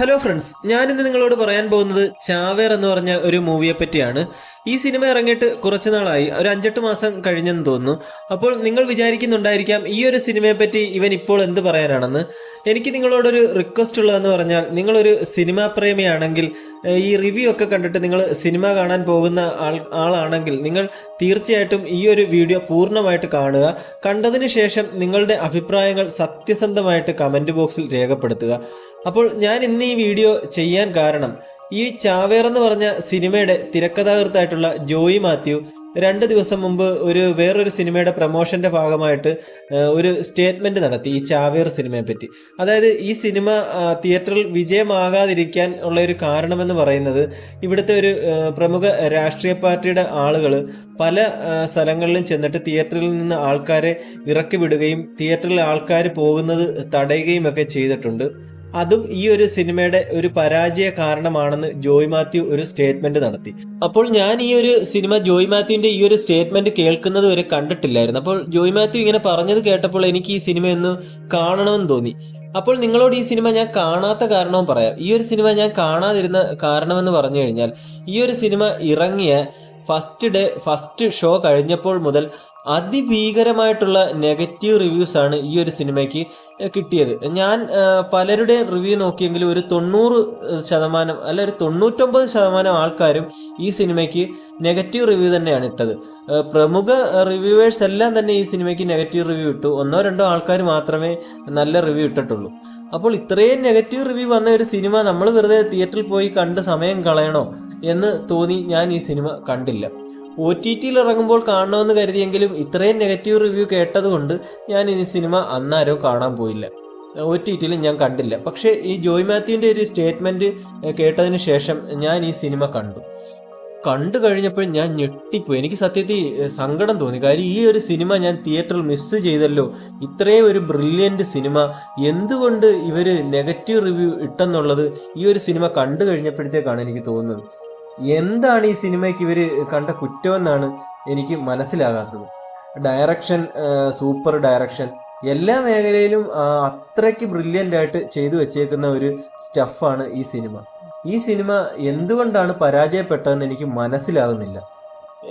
Hello friends ഞാനിന്ന് നിങ്ങളോട് പറയാൻ പോകുന്നത് ചാവേർ എന്ന് പറഞ്ഞ ഒരു മൂവിയെ പറ്റിയാണ്. ഈ സിനിമ ഇറങ്ങിയിട്ട് കുറച്ച് നാളായി. ഒരു അഞ്ചെട്ട് മാസം കഴിഞ്ഞെന്ന് തോന്നുന്നു. അപ്പോൾ നിങ്ങൾ വിചാരിക്കുന്നുണ്ടായിരിക്കാം ഈ ഒരു സിനിമയെ പറ്റി ഇവൻ ഇപ്പോൾ എന്ത് പറയാനാണെന്ന്. എനിക്ക് നിങ്ങളോടൊരു റിക്വസ്റ്റ് ഉള്ളതെന്ന് പറഞ്ഞാൽ നിങ്ങളൊരു സിനിമാ പ്രേമിയാണെങ്കിൽ ഈ റിവ്യൂ ഒക്കെ കണ്ടിട്ട് നിങ്ങൾ സിനിമ കാണാൻ പോകുന്ന ആൾ ആളാണെങ്കിൽ നിങ്ങൾ തീർച്ചയായിട്ടും ഈ ഒരു വീഡിയോ പൂർണമായിട്ട് കാണുക. കണ്ടതിന് ശേഷം നിങ്ങളുടെ അഭിപ്രായങ്ങൾ സത്യസന്ധമായിട്ട് കമന്റ് ബോക്സിൽ രേഖപ്പെടുത്തുക. അപ്പോൾ ഞാൻ ഇന്ന് ഈ വീഡിയോ ചെയ്യാൻ കാരണം ഈ ചാവേർ എന്ന് പറഞ്ഞ സിനിമയുടെ തിരക്കഥാകൃത്തായിട്ടുള്ള ജോയി മാത്യു രണ്ട് ദിവസം മുമ്പ് ഒരു വേറൊരു സിനിമയുടെ പ്രൊമോഷന്റെ ഭാഗമായിട്ട് ഒരു സ്റ്റേറ്റ്മെന്റ് നടത്തി ഈ ചാവേർ സിനിമയെ പറ്റി. അതായത് ഈ സിനിമ തിയേറ്ററിൽ വിജയമാകാതിരിക്കാൻ ഉള്ള ഒരു കാരണമെന്ന് പറയുന്നത് ഇവിടുത്തെ ഒരു പ്രമുഖ രാഷ്ട്രീയ പാർട്ടിയുടെ ആളുകൾ പല സ്ഥലങ്ങളിലും ചെന്നിട്ട് തിയേറ്ററിൽ നിന്ന് ആൾക്കാരെ ഇറക്കി വിടുകയും തിയേറ്ററിൽ ആൾക്കാർ പോകുന്നത് തടയുകയും ഒക്കെ ചെയ്തിട്ടുണ്ട്. അതും ഈ ഒരു സിനിമയുടെ ഒരു പരാജയ കാരണമാണെന്ന് ജോയ് മാത്യു ഒരു സ്റ്റേറ്റ്മെന്റ് നടത്തി. അപ്പോൾ ഞാൻ ഈ ഒരു സിനിമ ജോയ് മാത്യുവിന്റെ ഈ ഒരു സ്റ്റേറ്റ്മെന്റ് കേൾക്കുന്നത് വരെ കണ്ടിട്ടില്ലായിരുന്നു. അപ്പോൾ ജോയ് മാത്യു ഇങ്ങനെ പറഞ്ഞത് കേട്ടപ്പോൾ എനിക്ക് ഈ സിനിമ ഒന്ന് കാണണമെന്ന് തോന്നി. അപ്പോൾ നിങ്ങളോട് ഈ സിനിമ ഞാൻ കാണാത്ത കാരണവും പറയാം. ഈ ഒരു സിനിമ ഞാൻ കാണാതിരുന്ന കാരണമെന്ന് പറഞ്ഞു കഴിഞ്ഞാൽ ഈ ഒരു സിനിമ ഇറങ്ങിയ ഫസ്റ്റ് ഡേ ഫസ്റ്റ് ഷോ കഴിഞ്ഞപ്പോൾ മുതൽ അതിഭീകരമായിട്ടുള്ള നെഗറ്റീവ് റിവ്യൂസ് ആണ് ഈ ഒരു സിനിമയ്ക്ക് കിട്ടിയത്. ഞാൻ പലരുടെ റിവ്യൂ നോക്കിയെങ്കിലും ഒരു തൊണ്ണൂറ് ശതമാനം അല്ല ഒരു തൊണ്ണൂറ്റൊമ്പത് ശതമാനം ആൾക്കാരും ഈ സിനിമയ്ക്ക് നെഗറ്റീവ് റിവ്യൂ തന്നെയാണ് ഇട്ടത്. പ്രമുഖ റിവ്യൂവേഴ്സ് എല്ലാം തന്നെ ഈ സിനിമയ്ക്ക് നെഗറ്റീവ് റിവ്യൂ ഇട്ടു. ഒന്നോ രണ്ടോ ആൾക്കാർ മാത്രമേ നല്ല റിവ്യൂ ഇട്ടിട്ടുള്ളൂ. അപ്പോൾ ഇത്രയും നെഗറ്റീവ് റിവ്യൂ വന്ന ഒരു സിനിമ നമ്മൾ വെറുതെ തിയേറ്ററിൽ പോയി കണ്ട് സമയം കളയണോ എന്ന് തോന്നി ഞാൻ ഈ സിനിമ കണ്ടില്ല. ഒ ടി ടിയിൽ ഇറങ്ങുമ്പോൾ കാണണമെന്ന് കരുതിയെങ്കിലും ഇത്രയും നെഗറ്റീവ് റിവ്യൂ കേട്ടതുകൊണ്ട് ഞാൻ ഈ സിനിമ അന്നാരോ കാണാൻ പോയില്ല. ഒ ടി ടിയിൽ ഞാൻ കണ്ടില്ല. പക്ഷേ ഈ ജോയ് മാത്യുവിന്റെ ഒരു സ്റ്റേറ്റ്മെന്റ് കേട്ടതിന് ശേഷം ഞാൻ ഈ സിനിമ കണ്ടു. കണ്ടു കഴിഞ്ഞപ്പോൾ ഞാൻ ഞെട്ടിപ്പോയി. എനിക്ക് സത്യത്തിൽ സങ്കടം തോന്നി. കാര്യം ഈ ഒരു സിനിമ ഞാൻ തിയേറ്ററിൽ മിസ് ചെയ്തല്ലോ. ഇത്രയും ഒരു ബ്രില്യന്റ് സിനിമ. എന്തുകൊണ്ട് ഇവർ നെഗറ്റീവ് റിവ്യൂ ഇട്ടെന്നുള്ളത് ഈ ഒരു സിനിമ കണ്ടു കഴിഞ്ഞപ്പോഴത്തേക്കാണ് എനിക്ക് തോന്നുന്നത്. എന്താണ് ഈ സിനിമയ്ക്ക് ഇവർ കണ്ട കുറ്റമെന്നാണ് എനിക്ക് മനസ്സിലാകാത്തത്. ഡയറക്ഷൻ സൂപ്പർ ഡയറക്ഷൻ എല്ലാ മേഖലയിലും അത്രയ്ക്ക് ബ്രില്യന്റ് ആയിട്ട് ചെയ്തു വെച്ചേക്കുന്ന ഒരു സ്റ്റഫാണ് ഈ സിനിമ. ഈ സിനിമ എന്തുകൊണ്ടാണ് പരാജയപ്പെട്ടതെന്ന് എനിക്ക് മനസ്സിലാകുന്നില്ല.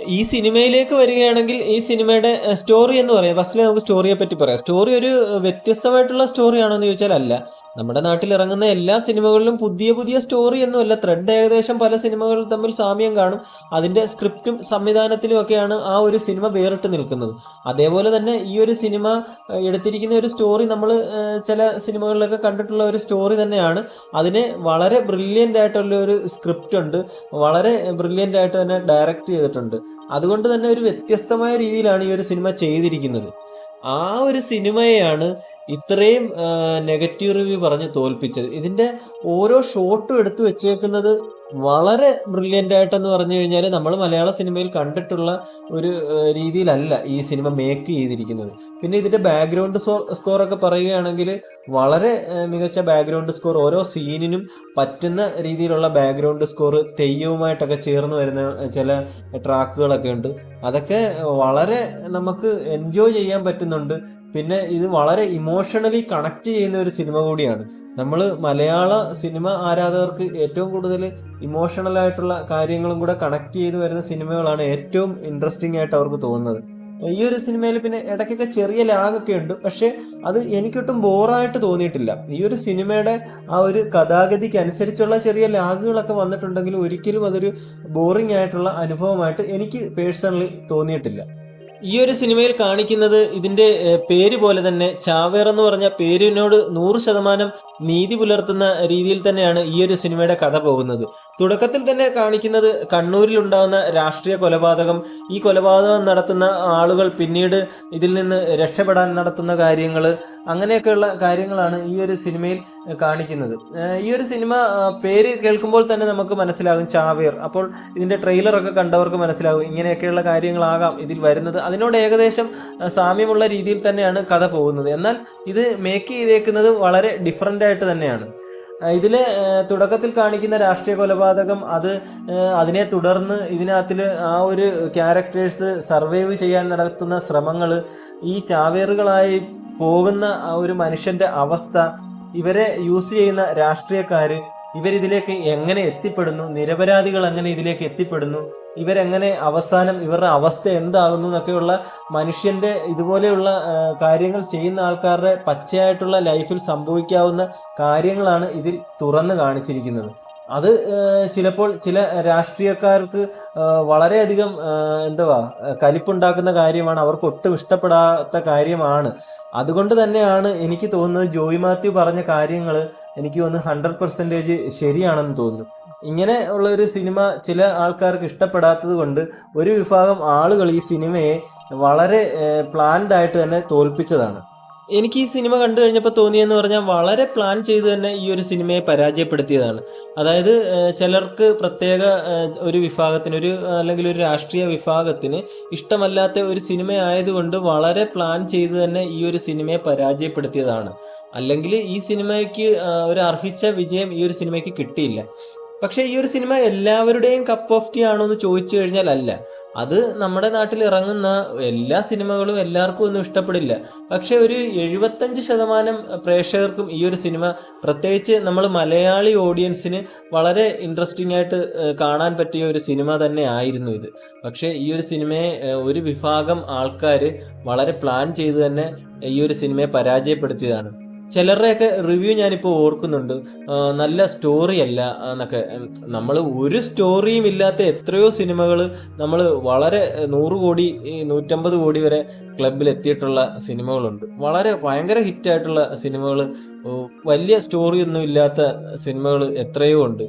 ഈ സിനിമയിലേക്ക് വരികയാണെങ്കിൽ ഈ സിനിമയുടെ സ്റ്റോറി എന്ന് പറയാം. ഫസ്റ്റിൽ നമുക്ക് സ്റ്റോറിയെ പറ്റി പറയാം. സ്റ്റോറി ഒരു വ്യത്യസ്തമായിട്ടുള്ള സ്റ്റോറിയാണോ എന്ന് ചോദിച്ചാൽ അല്ല. നമ്മുടെ നാട്ടിൽ ഇറങ്ങുന്ന എല്ലാ സിനിമകളിലും പുതിയ പുതിയ സ്റ്റോറി ഒന്നുമല്ല. ത്രെഡ് ഏകദേശം പല സിനിമകൾ തമ്മിൽ സാമ്യം കാണും. അതിന്റെ സ്ക്രിപ്റ്റും സംവിധാനത്തിലും ഒക്കെയാണ് ആ ഒരു സിനിമ വേറിട്ട് നിൽക്കുന്നത്. അതേപോലെ തന്നെ ഈ ഒരു സിനിമ എടുത്തിരിക്കുന്ന ഒരു സ്റ്റോറി നമ്മൾ ചില സിനിമകളിലൊക്കെ കണ്ടിട്ടുള്ള ഒരു സ്റ്റോറി തന്നെയാണ്. അതിനെ വളരെ ബ്രില്യന്റ് ആയിട്ടുള്ള ഒരു സ്ക്രിപ്റ്റ് ഉണ്ട്. വളരെ ബ്രില്യന്റ് ആയിട്ട് തന്നെ ഡയറക്റ്റ് ചെയ്തിട്ടുണ്ട്. അതുകൊണ്ട് തന്നെ ഒരു വ്യത്യസ്തമായ രീതിയിലാണ് ഈ ഒരു സിനിമ ചെയ്തിരിക്കുന്നത്. ആ ഒരു സിനിമയെയാണ് ഇത്രയും നെഗറ്റീവ് റിവ്യൂ പറഞ്ഞ് തോൽപ്പിച്ചത്. ഇതിന്റെ ഓരോ ഷോട്ടും എടുത്തു വെച്ചേക്കുന്നത് വളരെ ബ്രില്യന്റ് ആയിട്ടെന്ന് പറഞ്ഞു കഴിഞ്ഞാൽ നമ്മൾ മലയാള സിനിമയിൽ കണ്ടിട്ടുള്ള ഒരു രീതിയിലല്ല ഈ സിനിമ മേക്ക് ചെയ്തിരിക്കുന്നത്. പിന്നെ ഇതിന്റെ ബാക്ക്ഗ്രൗണ്ട് സ്കോർ ഒക്കെ പറയുകയാണെങ്കിൽ വളരെ മികച്ച ബാക്ക്ഗ്രൗണ്ട് സ്കോർ ഓരോ സീനിനും പറ്റുന്ന രീതിയിലുള്ള ബാക്ക്ഗ്രൗണ്ട് സ്കോർ തെയ്യവുമായിട്ടൊക്കെ ചേർന്ന് വരുന്ന ചില ട്രാക്കുകളൊക്കെ ഉണ്ട്. അതൊക്കെ വളരെ നമുക്ക് എൻജോയ് ചെയ്യാൻ പറ്റുന്നുണ്ട്. പിന്നെ ഇത് വളരെ ഇമോഷണലി കണക്ട് ചെയ്യുന്ന ഒരു സിനിമ കൂടിയാണ്. നമ്മൾ മലയാള സിനിമ ആരാധകർക്ക് ഏറ്റവും കൂടുതൽ ഇമോഷണൽ ആയിട്ടുള്ള കാര്യങ്ങളും കൂടെ കണക്ട് ചെയ്ത് വരുന്ന സിനിമകളാണ് ഏറ്റവും ഇൻട്രസ്റ്റിംഗ് ആയിട്ട് അവർക്ക് തോന്നുന്നത്. ഈ ഒരു സിനിമയിൽ പിന്നെ ഇടയ്ക്കൊക്കെ ചെറിയ ലാഗൊക്കെ ഉണ്ട്. പക്ഷേ അത് എനിക്കൊട്ടും ബോറായിട്ട് തോന്നിയിട്ടില്ല. ഈ ഒരു സിനിമയുടെ ആ ഒരു കഥാഗതിക്ക് അനുസരിച്ചുള്ള ചെറിയ ലാഗുകളൊക്കെ വന്നിട്ടുണ്ടെങ്കിലും ഒരിക്കലും അതൊരു ബോറിംഗ് ആയിട്ടുള്ള അനുഭവമായിട്ട് എനിക്ക് പേഴ്സണലി തോന്നിയിട്ടില്ല. ഈ ഒരു സിനിമയിൽ കാണിക്കുന്നത് ഇതിന്റെ പേര് പോലെ തന്നെ ചാവേർ എന്ന് പറഞ്ഞ പേരിനോട് നൂറ് ശതമാനം നീതി പുലർത്തുന്ന രീതിയിൽ തന്നെയാണ് ഈ ഒരു സിനിമയുടെ കഥ പോകുന്നത്. തുടക്കത്തിൽ തന്നെ കാണിക്കുന്നത് കണ്ണൂരിൽ ഉണ്ടാകുന്ന രാഷ്ട്രീയ കൊലപാതകം. ഈ കൊലപാതകം നടത്തുന്ന ആളുകൾ പിന്നീട് ഇതിൽ നിന്ന് രക്ഷപ്പെടാൻ നടത്തുന്ന കാര്യങ്ങൾ അങ്ങനെയൊക്കെയുള്ള കാര്യങ്ങളാണ് ഈ ഒരു സിനിമയിൽ കാണിക്കുന്നത്. ഈ ഒരു സിനിമ പേര് കേൾക്കുമ്പോൾ തന്നെ നമുക്ക് മനസ്സിലാകും ചാവേർ. അപ്പോൾ ഇതിന്റെ ട്രെയിലറൊക്കെ കണ്ടവർക്ക് മനസ്സിലാകും ഇങ്ങനെയൊക്കെയുള്ള കാര്യങ്ങളാകാം ഇതിൽ വരുന്നത്. അതിനോട് ഏകദേശം സാമ്യമുള്ള രീതിയിൽ തന്നെയാണ് കഥ പോകുന്നത്. എന്നാൽ ഇത് മേക്ക് ചെയ്തേക്കുന്നത് വളരെ ഡിഫറന്റ് ആയിട്ട് തന്നെയാണ്. ഇതിൽ തുടക്കത്തിൽ കാണിക്കുന്ന രാഷ്ട്രീയ കൊലപാതകം അത് അതിനെ തുടർന്ന് ഇതിനകത്തിൽ ആ ഒരു ക്യാരക്ടേഴ്സ് സർവൈവ് ചെയ്യാൻ നടത്തുന്ന ശ്രമങ്ങൾ ഈ ചാവേറുകളായി പോകുന്ന ആ ഒരു മനുഷ്യന്റെ അവസ്ഥ ഇവരെ യൂസ് ചെയ്യുന്ന രാഷ്ട്രീയക്കാർ ഇവരിതിലേക്ക് എങ്ങനെ എത്തിപ്പെടുന്നു നിരപരാധികൾ എങ്ങനെ ഇതിലേക്ക് എത്തിപ്പെടുന്നു ഇവരെങ്ങനെ അവസാനം ഇവരുടെ അവസ്ഥ എന്താകുന്നു എന്നൊക്കെയുള്ള മനുഷ്യന്റെ ഇതുപോലെയുള്ള കാര്യങ്ങൾ ചെയ്യുന്ന ആൾക്കാരുടെ പച്ചയായിട്ടുള്ള ലൈഫിൽ സംഭവിക്കാവുന്ന കാര്യങ്ങളാണ് ഇതിൽ തുറന്നു കാണിച്ചിരിക്കുന്നത്. അത് ചിലപ്പോൾ ചില രാഷ്ട്രീയക്കാർക്ക് വളരെയധികം എന്തുവാ കലിപ്പുണ്ടാക്കുന്ന കാര്യമാണ് അവർക്ക് ഒട്ടും ഇഷ്ടപ്പെടാത്ത കാര്യമാണ്. അതുകൊണ്ട് തന്നെയാണ് എനിക്ക് തോന്നുന്നത് ജോയി മാത്യു പറഞ്ഞ കാര്യങ്ങൾ എനിക്ക് തോന്നുന്നു ഹൺഡ്രഡ് പെർസെന്റേജ് ശരിയാണെന്ന് തോന്നുന്നു. ഇങ്ങനെ ഉള്ള ഒരു സിനിമ ചില ആൾക്കാർക്ക് ഇഷ്ടപ്പെടാത്തത് കൊണ്ട് ഒരു വിഭാഗം ആളുകൾ ഈ സിനിമയെ വളരെ പ്ലാൻഡ് ആയിട്ട് തന്നെ തോൽപ്പിച്ചതാണ്. എനിക്ക് ഈ സിനിമ കണ്ടു കഴിഞ്ഞപ്പോൾ തോന്നിയെന്ന് പറഞ്ഞാൽ വളരെ പ്ലാൻ ചെയ്ത് തന്നെ ഈ ഒരു സിനിമയെ പരാജയപ്പെടുത്തിയതാണ്. അതായത് ചിലർക്ക് പ്രത്യേക ഒരു വിഭാഗത്തിന് ഒരു അല്ലെങ്കിൽ ഒരു രാഷ്ട്രീയ വിഭാഗത്തിന് ഇഷ്ടമല്ലാത്ത ഒരു സിനിമ ആയതുകൊണ്ട് വളരെ പ്ലാൻ ചെയ്ത് തന്നെ ഈ ഒരു സിനിമയെ പരാജയപ്പെടുത്തിയതാണ്. അല്ലെങ്കിൽ ഈ സിനിമയ്ക്ക് ഒരു അർഹിച്ച വിജയം ഈ ഒരു സിനിമയ്ക്ക് കിട്ടിയില്ല. പക്ഷേ ഈ ഒരു സിനിമ എല്ലാവരുടെയും കപ്പ് ഓഫ് ടീ ആണോ എന്ന് ചോദിച്ചു കഴിഞ്ഞാൽ അല്ല അത് നമ്മുടെ നാട്ടിൽ ഇറങ്ങുന്ന എല്ലാ സിനിമകളും എല്ലാവർക്കും ഒന്നും ഇഷ്ടപ്പെടില്ല. പക്ഷെ ഒരു എഴുപത്തഞ്ച് ശതമാനം പ്രേക്ഷകർക്കും ഈ ഒരു സിനിമ പ്രത്യേകിച്ച് നമ്മൾ മലയാളി ഓഡിയൻസിന് വളരെ ഇൻട്രസ്റ്റിംഗ് ആയിട്ട് കാണാൻ പറ്റിയ ഒരു സിനിമ തന്നെ ആയിരുന്നു ഇത്. പക്ഷേ ഈ ഒരു സിനിമയെ ഒരു വിഭാഗം ആൾക്കാർ വളരെ പ്ലാൻ ചെയ്ത് തന്നെ ഈ ഒരു സിനിമയെ പരാജയപ്പെടുത്തിയതാണ്. ചിലരുടെയൊക്കെ റിവ്യൂ ഞാനിപ്പോൾ ഓർക്കുന്നുണ്ട്. നല്ല സ്റ്റോറി അല്ല എന്നൊക്കെ. നമ്മൾ ഒരു സ്റ്റോറിയും ഇല്ലാത്ത എത്രയോ സിനിമകൾ നമ്മൾ വളരെ നൂറ് കോടി നൂറ്റമ്പത് കോടി വരെ ക്ലബിൽ എത്തിയിട്ടുള്ള സിനിമകളുണ്ട്. വളരെ ഭയങ്കര ഹിറ്റായിട്ടുള്ള സിനിമകൾ വലിയ സ്റ്റോറിയൊന്നും ഇല്ലാത്ത സിനിമകൾ എത്രയോ ഉണ്ട്.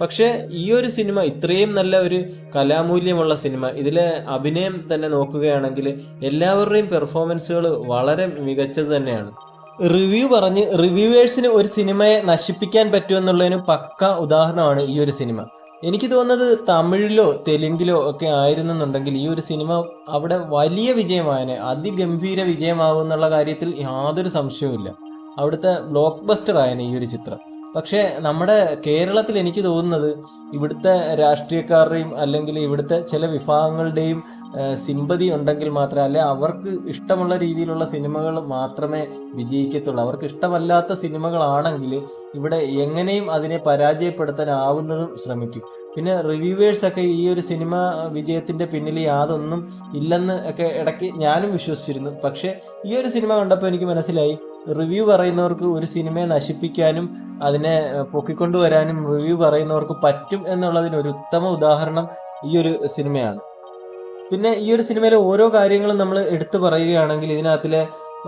പക്ഷേ ഈ ഒരു സിനിമ ഇത്രയും നല്ല ഒരു കലാമൂല്യമുള്ള സിനിമ ഇതിലെ അഭിനയം തന്നെ നോക്കുകയാണെങ്കിൽ എല്ലാവരുടെയും പെർഫോമൻസുകൾ വളരെ മികച്ചത് തന്നെയാണ്. റിവ്യൂ പറഞ്ഞ് റിവ്യൂവേഴ്സിന് ഒരു സിനിമയെ നശിപ്പിക്കാൻ പറ്റുമെന്നുള്ളതിന് പക്ക ഉദാഹരണമാണ് ഈ ഒരു സിനിമ. എനിക്ക് തോന്നുന്നത് തമിഴിലോ തെലുങ്കിലോ ഒക്കെ ആയിരുന്നെന്നുണ്ടെങ്കിൽ ഈ ഒരു സിനിമ അവിടെ വലിയ വിജയമായനെ അതിഗംഭീര വിജയമാകുമെന്നുള്ള കാര്യത്തിൽ യാതൊരു സംശയവുമില്ല. അവിടുത്തെ ബ്ലോക്ക് ബസ്റ്റർ ആയനെ ഈ ഒരു ചിത്രം. പക്ഷേ നമ്മുടെ കേരളത്തിൽ എനിക്ക് തോന്നുന്നത് ഇവിടുത്തെ രാഷ്ട്രീയക്കാരുടെയും അല്ലെങ്കിൽ ഇവിടുത്തെ ചില വിഭാഗങ്ങളുടെയും സിമ്പതി ഉണ്ടെങ്കിൽ മാത്രമേ അല്ലെ അവർക്ക് ഇഷ്ടമുള്ള രീതിയിലുള്ള സിനിമകൾ മാത്രമേ വിജയിക്കത്തുള്ളൂ. അവർക്ക് ഇഷ്ടമല്ലാത്ത സിനിമകളാണെങ്കിൽ ഇവിടെ എങ്ങനെയും അതിനെ പരാജയപ്പെടുത്താനാവുന്നതും ശ്രമിക്കും. പിന്നെ റിവ്യൂവേഴ്സ് ഒക്കെ ഈ ഒരു സിനിമ വിജയത്തിന്റെ പിന്നിൽ യാതൊന്നും ഇല്ലെന്ന് ഒക്കെ ഇടയ്ക്ക് ഞാനും വിശ്വസിച്ചിരുന്നു. പക്ഷേ ഈ ഒരു സിനിമ കണ്ടപ്പോൾ എനിക്ക് മനസ്സിലായി റിവ്യൂ പറയുന്നവർക്ക് ഒരു സിനിമയെ നശിപ്പിക്കാനും അതിനെ പൊക്കിക്കൊണ്ടുവരാനും റിവ്യൂ പറയുന്നവർക്ക് പറ്റും എന്നുള്ളതിന് ഒരു ഉത്തമ ഉദാഹരണം ഈ ഒരു സിനിമയാണ്. പിന്നെ ഈ ഒരു സിനിമയിലെ ഓരോ കാര്യങ്ങളും നമ്മൾ എടുത്തു പറയുകയാണെങ്കിൽ ഇതിനകത്തിലെ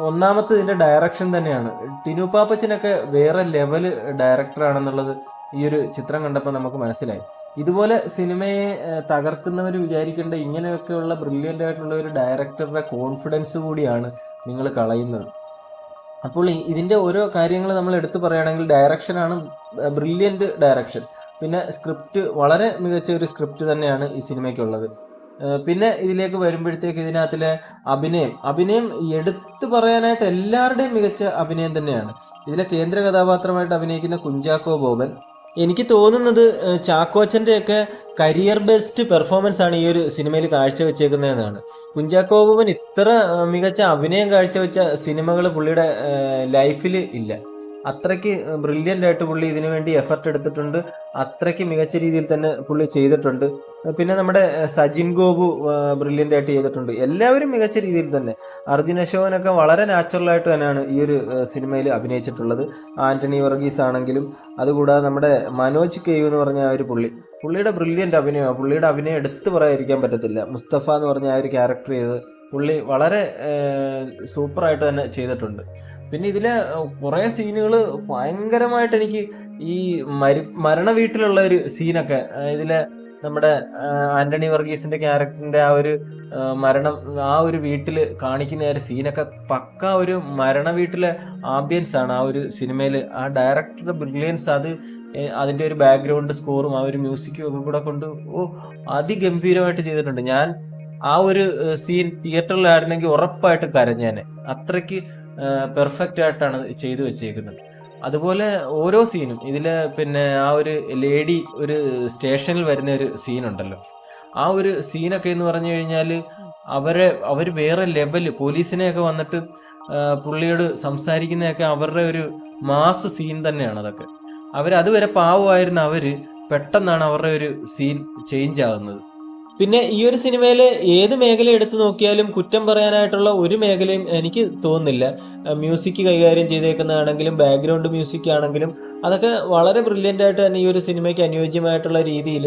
ഒന്നാമത്തെ ഇതിന്റെ ഡയറക്ഷൻ തന്നെയാണ്. ടിനു പാപ്പച്ചനൊക്കെ വേറെ ലെവൽ ഡയറക്ടറാണെന്നുള്ളത് ഈ ഒരു ചിത്രം കണ്ടപ്പോൾ നമുക്ക് മനസ്സിലായി. ഇതുപോലെ സിനിമയെ തകർക്കുന്നവർ വിചാരിക്കേണ്ട ഇങ്ങനെയൊക്കെയുള്ള ബ്രില്യന്റ് ആയിട്ടുള്ള ഒരു ഡയറക്ടറുടെ കോൺഫിഡൻസ് കൂടിയാണ് നിങ്ങൾ കളയുന്നത്. അപ്പോൾ ഇതിന്റെ ഓരോ കാര്യങ്ങൾ നമ്മൾ എടുത്തു പറയുകയാണെങ്കിൽ ഡയറക്ഷനാണ് ബ്രില്യന്റ് ഡയറക്ഷൻ പിന്നെ സ്ക്രിപ്റ്റ് വളരെ മികച്ച ഒരു സ്ക്രിപ്റ്റ് തന്നെയാണ് ഈ സിനിമയ്ക്കുള്ളത്. പിന്നെ ഇതിലേക്ക് വരുമ്പോഴത്തേക്ക് ഇതിനകത്തിലെ അഭിനയം. അഭിനയം എടുത്തു പറയാനായിട്ട് എല്ലാവരുടെയും മികച്ച അഭിനയം തന്നെയാണ്. ഇതിലെ കേന്ദ്ര കഥാപാത്രമായിട്ട് അഭിനയിക്കുന്ന കുഞ്ചാക്കോ ബോബൻ എനിക്ക് തോന്നുന്നത് ചാക്കോച്ചന്റെയൊക്കെ കരിയർ ബെസ്റ്റ് പെർഫോമൻസ് ആണ് ഈ ഒരു സിനിമയിൽ കാഴ്ചവെച്ചേക്കുന്നതെന്നാണ്. കുഞ്ചാക്കോ ബോബൻ ഇത്ര മികച്ച അഭിനയം കാഴ്ചവെച്ച സിനിമകൾ പുള്ളിയുടെ ലൈഫിൽ ഇല്ല. അത്രയ്ക്ക് ബ്രില്യന്റ് ആയിട്ട് പുള്ളി ഇതിനു വേണ്ടി എഫർട്ട് എടുത്തിട്ടുണ്ട്. അത്രയ്ക്ക് മികച്ച രീതിയിൽ തന്നെ പുള്ളി ചെയ്തിട്ടുണ്ട്. പിന്നെ നമ്മുടെ സജിൻ ഗോപു ബ്രില്യന്റ് ആയിട്ട് ചെയ്തിട്ടുണ്ട്. എല്ലാവരും മികച്ച രീതിയിൽ തന്നെ. അർജുൻ അശോകനൊക്കെ വളരെ നാച്ചുറലായിട്ട് തന്നെയാണ് ഈ ഒരു സിനിമയിൽ അഭിനയിച്ചിട്ടുള്ളത്. ആന്റണി വർഗീസ് ആണെങ്കിലും അതുകൂടാതെ നമ്മുടെ മനോജ് കെയു എന്ന് പറഞ്ഞ ആ ഒരു പുള്ളി. പുള്ളിയുടെ ബ്രില്യന്റ് അഭിനയമാണ്. പുള്ളിയുടെ അഭിനയം എടുത്തു പറയാതിരിക്കാൻ പറ്റത്തില്ല. മുസ്തഫ എന്ന് പറഞ്ഞ ആ ഒരു ക്യാരക്ടർ ചെയ്ത് പുള്ളി വളരെ സൂപ്പറായിട്ട് തന്നെ ചെയ്തിട്ടുണ്ട്. പിന്നെ ഇതിലെ കുറേ സീനുകൾ ഭയങ്കരമായിട്ട് എനിക്ക് ഈ മരി മരണ വീട്ടിലുള്ള ഒരു സീനൊക്കെ ഇതിലെ നമ്മുടെ ആന്റണി വർഗീസിന്റെ ക്യാരക്ടറിന്റെ ആ ഒരു മരണം ആ ഒരു വീട്ടിൽ കാണിക്കുന്ന ഒരു സീനൊക്കെ പക്ക ഒരു മരണ വീട്ടിലെ ആംബിയൻസ് ആണ് ആ ഒരു സിനിമയിൽ ആ ഡയറക്ടറുടെ ബ്രില്യൻസ് അത് അതിന്റെ ഒരു ബാക്ക്ഗ്രൗണ്ട് സ്കോറും ആ ഒരു മ്യൂസിക്കും ഒക്കെ കൂടെ കൊണ്ട് ഓ അതിഗംഭീരമായിട്ട് ചെയ്തിട്ടുണ്ട്. ഞാൻ ആ ഒരു സീൻ തിയേറ്ററിലായിരുന്നെങ്കിൽ ഉറപ്പായിട്ട് കരഞ്ഞേനെ. അത്രയ്ക്ക് പെർഫെക്റ്റ് ആയിട്ടാണ് ചെയ്തു വെച്ചേക്കുന്നത്. അതുപോലെ ഓരോ സീനും ഇതിൽ പിന്നെ ആ ഒരു ലേഡി ഒരു സ്റ്റേഷനിൽ വരുന്ന ഒരു സീനുണ്ടല്ലോ ആ ഒരു സീനൊക്കെ എന്ന് പറഞ്ഞു കഴിഞ്ഞാൽ അവരെ അവർ വേറെ ലെവൽ പോലീസിനെയൊക്കെ വന്നിട്ട് പുള്ളിയോട് സംസാരിക്കുന്നതൊക്കെ അവരുടെ ഒരു മാസ് സീൻ തന്നെയാണ് അതൊക്കെ. അവരതുവരെ പാവമായിരുന്ന അവർ പെട്ടെന്നാണ് അവരുടെ ഒരു സീൻ ചേഞ്ച് ആകുന്നത് പിന്നെ ഈ ഒരു സിനിമയിൽ ഏത് മേഖല എടുത്തു നോക്കിയാലും കുറ്റം പറയാനായിട്ടുള്ള ഒരു മേഖലയും എനിക്ക് തോന്നുന്നില്ല. മ്യൂസിക് കൈകാര്യം ചെയ്തേക്കുന്നതാണെങ്കിലും ബാക്ക്ഗ്രൗണ്ട് മ്യൂസിക് ആണെങ്കിലും അതൊക്കെ വളരെ ബ്രില്യന്റ് ആയിട്ട് തന്നെ ഈ ഒരു സിനിമയ്ക്ക് അനുയോജ്യമായിട്ടുള്ള രീതിയിൽ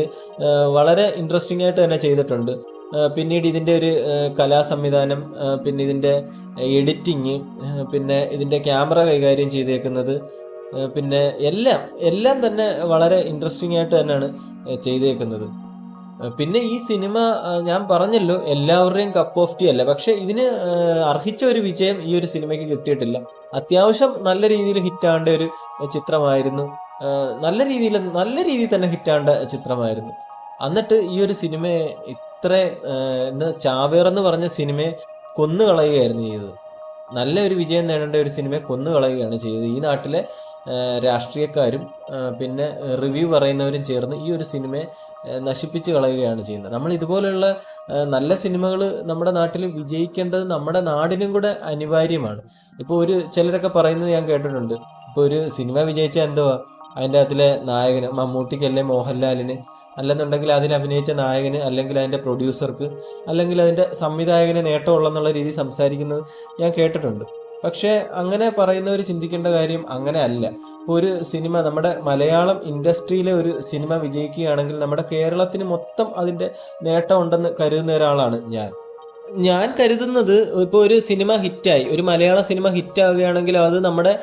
വളരെ ഇൻട്രസ്റ്റിംഗ് ആയിട്ട് തന്നെ ചെയ്തിട്ടുണ്ട്. പിന്നീട് ഇതിന്റെ ഒരു കലാ കലാസംവിധാനം പിന്നെ ഇതിന്റെ എഡിറ്റിങ് പിന്നെ ഇതിന്റെ ക്യാമറ കൈകാര്യം ചെയ്തേക്കുന്നത് പിന്നെ എല്ലാം എല്ലാം തന്നെ വളരെ ഇൻട്രസ്റ്റിംഗ് ആയിട്ട് തന്നെയാണ് ചെയ്തേക്കുന്നത്. പിന്നെ ഈ സിനിമ ഞാൻ പറഞ്ഞല്ലോ എല്ലാവരുടെയും കപ്പ് ഓഫ് ടീ അല്ല? പക്ഷെ ഇതിന് അർഹിച്ച ഒരു വിജയം ഈ ഒരു സിനിമയ്ക്ക് കിട്ടിയിട്ടില്ല. അത്യാവശ്യം നല്ല രീതിയിൽ ഹിറ്റാണ്ട ഒരു ചിത്രമായിരുന്നു. നല്ല രീതിയിൽ നല്ല രീതിയിൽ തന്നെ ഹിറ്റാണ്ട ചിത്രമായിരുന്നു. എന്നിട്ട് ഈ ഒരു സിനിമയെ ഇത്ര എന്ന് ചാവേർ എന്ന് പറഞ്ഞ സിനിമയെ കൊന്നുകളയുകയായിരുന്നു ചെയ്തത്. നല്ല ഒരു വിജയം നേടേണ്ട ഒരു സിനിമയെ കൊന്നുകളയുകയാണ് ചെയ്തത്. ഈ നാട്ടിലെ രാഷ്ട്രീയക്കാരും പിന്നെ റിവ്യൂ പറയുന്നവരും ചേർന്ന് ഈ ഒരു സിനിമയെ നശിപ്പിച്ച് കളയുകയാണ് ചെയ്യുന്നത്. നമ്മൾ ഇതുപോലെയുള്ള നല്ല സിനിമകൾ നമ്മുടെ നാട്ടിൽ വിജയിക്കേണ്ടത് നമ്മുടെ നാടിനും കൂടെ അനിവാര്യമാണ്. ഇപ്പോൾ ഒരു ചിലരൊക്കെ പറയുന്നത് ഞാൻ കേട്ടിട്ടുണ്ട്. ഇപ്പോൾ ഒരു സിനിമ വിജയിച്ചാൽ എന്തുവാ? അതിന്റെ അതിലെ നായകന് മമ്മൂട്ടിക്കല്ലേ മോഹൻലാലിന്. അല്ലെന്നുണ്ടെങ്കിൽ അതിൽ അഭിനയിച്ച നായകന് അല്ലെങ്കിൽ അതിന്റെ പ്രൊഡ്യൂസർക്ക് അല്ലെങ്കിൽ അതിന്റെ സംവിധായകന് നേട്ടമുള്ളെന്നുള്ള രീതി സംസാരിക്കുന്നത് ഞാൻ കേട്ടിട്ടുണ്ട്. പക്ഷേ അങ്ങനെ പറയുന്നവർ ചിന്തിക്കേണ്ട കാര്യം അങ്ങനെ അല്ല ഇപ്പോൾ ഒരു സിനിമ നമ്മുടെ മലയാളം ഇൻഡസ്ട്രിയിലെ ഒരു സിനിമ വിജയിക്കുകയാണെങ്കിൽ നമ്മുടെ കേരളത്തിന് മൊത്തം അതിന്റെ നേട്ടം ഉണ്ടെന്ന് കരുതുന്ന ഒരാളാണ് ഞാൻ. ഞാൻ കരുതുന്നത് ഇപ്പോൾ ഒരു സിനിമ ഹിറ്റായി ഒരു മലയാള സിനിമ ഹിറ്റാവുകയാണെങ്കിൽ അത് നമ്മുടെ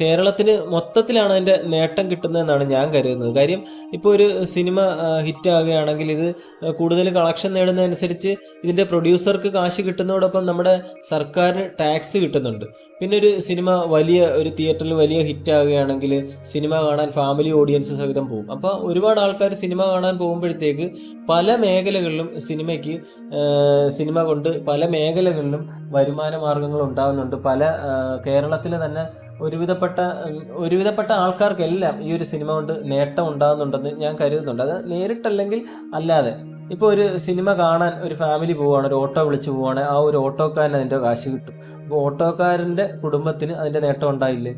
കേരളത്തിന് മൊത്തത്തിലാണ് അതിന്റെ നേട്ടം കിട്ടുന്നതെന്നാണ് ഞാൻ കരുതുന്നത്. കാര്യം ഇപ്പോൾ ഒരു സിനിമ ഹിറ്റാവുകയാണെങ്കിൽ ഇത് കൂടുതൽ കളക്ഷൻ നേടുന്നതനുസരിച്ച് ഇതിന്റെ പ്രൊഡ്യൂസർക്ക് കാശ് കിട്ടുന്നതോടൊപ്പം നമ്മുടെ സർക്കാരിന് ടാക്സ് കിട്ടുന്നുണ്ട്. പിന്നെ ഒരു സിനിമ വലിയ ഒരു തിയേറ്ററിൽ വലിയ ഹിറ്റാവുകയാണെങ്കിൽ സിനിമ കാണാൻ ഫാമിലി ഓഡിയൻസ് സഹിതം പോകും. അപ്പോൾ ഒരുപാട് ആൾക്കാർ സിനിമ കാണാൻ പോകുമ്പോഴത്തേക്ക് പല മേഖലകളിലും സിനിമയ്ക്ക് സിനിമ കൊണ്ട് പല മേഖലകളിലും വരുമാന മാർഗങ്ങൾ ഉണ്ടാകുന്നുണ്ട് പല കേരളത്തിലെ തന്നെ ഒരുവിധപ്പെട്ട ഒരുവിധപ്പെട്ട ആൾക്കാർക്കെല്ലാം ഈ ഒരു സിനിമ കൊണ്ട് നേട്ടം ഉണ്ടാകുന്നുണ്ടെന്ന് ഞാൻ കരുതുന്നുണ്ട്. അത് നേരിട്ടല്ലെങ്കിൽ അല്ലാതെ ഇപ്പോൾ ഒരു സിനിമ കാണാൻ ഒരു ഫാമിലി പോവുകയാണ് ഒരു ഓട്ടോ വിളിച്ച് പോവുകയാണ് ആ ഒരു ഓട്ടോക്കാരന് അതിന്റെ കാശ് കിട്ടും. അപ്പോൾ ഓട്ടോക്കാരന്റെ കുടുംബത്തിന് അതിന്റെ നേട്ടം ഉണ്ടായില്ലേ?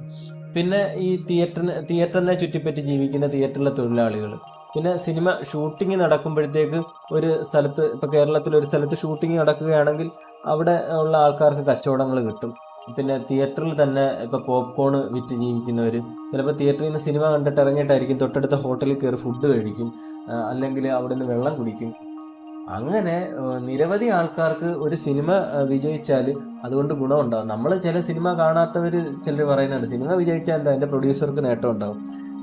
പിന്നെ ഈ തിയേറ്ററിന് തിയേറ്ററിനെ ചുറ്റിപ്പറ്റി ജീവിക്കുന്ന തിയേറ്ററിലെ തൊഴിലാളികൾ പിന്നെ സിനിമ ഷൂട്ടിംഗ് നടക്കുമ്പോഴത്തേക്ക് ഒരു സ്ഥലത്ത് ഇപ്പോൾ കേരളത്തിൽ ഒരു സ്ഥലത്ത് ഷൂട്ടിംഗ് നടക്കുകയാണെങ്കിൽ അവിടെ ഉള്ള ആൾക്കാർക്ക് കച്ചവടങ്ങൾ കിട്ടും. പിന്നെ തിയേറ്ററിൽ തന്നെ ഇപ്പോൾ പോപ്കോൺ വിറ്റ് ജീവിക്കുന്നവർ ചിലപ്പോൾ തിയേറ്ററിൽ നിന്ന് സിനിമ കണ്ടിട്ട് ഇറങ്ങിയിട്ടായിരിക്കും തൊട്ടടുത്ത ഹോട്ടലിൽ കയറി ഫുഡ് കഴിക്കും അല്ലെങ്കിൽ അവിടെ നിന്ന് വെള്ളം കുടിക്കും. അങ്ങനെ നിരവധി ആൾക്കാർക്ക് ഒരു സിനിമ വിജയിച്ചാൽ അതുകൊണ്ട് ഗുണമുണ്ടാകും നമ്മൾ ചില സിനിമ കാണാത്തവർ ചിലർ പറയുന്നുണ്ട് സിനിമ വിജയിച്ചാൽ എന്താ? എന്റെ പ്രൊഡ്യൂസർക്ക് നേട്ടം ഉണ്ടാവും.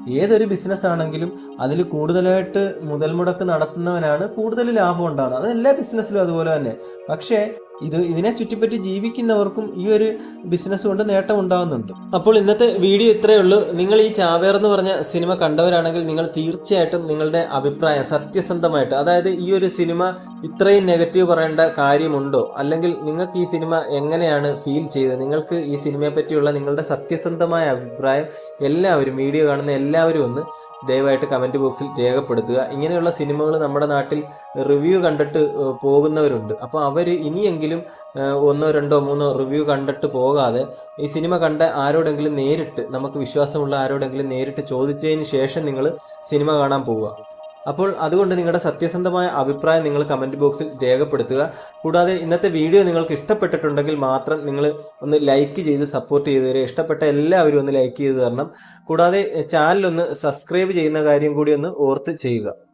ഏതൊരു ബിസിനസ് ആണെങ്കിലും അതിൽ കൂടുതലായിട്ട് മുതൽ മുടക്ക് നടത്തുന്നവനാണ് കൂടുതൽ ലാഭം ഉണ്ടാകുന്നത് അത് എല്ലാ ബിസിനസ്സിലും അതുപോലെ തന്നെ. പക്ഷേ ഇത് ഇതിനെ ചുറ്റിപ്പറ്റി ജീവിക്കുന്നവർക്കും ഈ ഒരു ബിസിനസ് കൊണ്ട് നേട്ടം ഉണ്ടാകുന്നുണ്ട് അപ്പോൾ ഇന്നത്തെ വീഡിയോ ഇത്രയേ ഉള്ളൂ. നിങ്ങൾ ഈ ചാവേർ എന്ന് പറഞ്ഞ സിനിമ കണ്ടവരാണെങ്കിൽ നിങ്ങൾ തീർച്ചയായിട്ടും നിങ്ങളുടെ അഭിപ്രായം സത്യസന്ധമായിട്ട് അതായത് ഈ ഒരു സിനിമ ഇത്രയും നെഗറ്റീവ് പറയേണ്ട കാര്യമുണ്ടോ? അല്ലെങ്കിൽ നിങ്ങൾക്ക് ഈ സിനിമ എങ്ങനെയാണ് ഫീൽ ചെയ്തത്? നിങ്ങൾക്ക് ഈ സിനിമയെ പറ്റിയുള്ള നിങ്ങളുടെ സത്യസന്ധമായ അഭിപ്രായം എല്ലാവരും വീഡിയോ കാണുന്ന എല്ലാവരും ഒന്ന് ദയവായിട്ട് കമന്റ് ബോക്സിൽ രേഖപ്പെടുത്തുക. ഇങ്ങനെയുള്ള സിനിമകൾ നമ്മുടെ നാട്ടിൽ റിവ്യൂ കണ്ടിട്ട് പോകുന്നവരുണ്ട്. അപ്പോൾ അവർ ഇനിയെങ്കിലും ഒന്നോ രണ്ടോ മൂന്നോ റിവ്യൂ കണ്ടിട്ട് പോകാതെ ഈ സിനിമ കണ്ട ആരോടെങ്കിലും നേരിട്ട് നമുക്ക് വിശ്വാസമുള്ള ആരോടെങ്കിലും നേരിട്ട് ചോദിച്ചതിന് ശേഷം നിങ്ങൾ സിനിമ കാണാൻ പോവുക. അപ്പോൾ അതുകൊണ്ട് നിങ്ങളുടെ സത്യസന്ധമായ അഭിപ്രായം നിങ്ങൾ കമന്റ് ബോക്സിൽ രേഖപ്പെടുത്തുക. കൂടാതെ ഇന്നത്തെ വീഡിയോ നിങ്ങൾക്ക് ഇഷ്ടപ്പെട്ടിട്ടുണ്ടെങ്കിൽ മാത്രം നിങ്ങൾ ഒന്ന് ലൈക്ക് ചെയ്ത് സപ്പോർട്ട് ചെയ്ത് തരിക. ഇഷ്ടപ്പെട്ട എല്ലാവരും ഒന്ന് ലൈക്ക് ചെയ്ത് തരണം. കൂടാതെ ചാനലൊന്ന് സബ്സ്ക്രൈബ് ചെയ്യുന്ന കാര്യം കൂടി ഒന്ന് ഓർത്ത് ചെയ്യുക.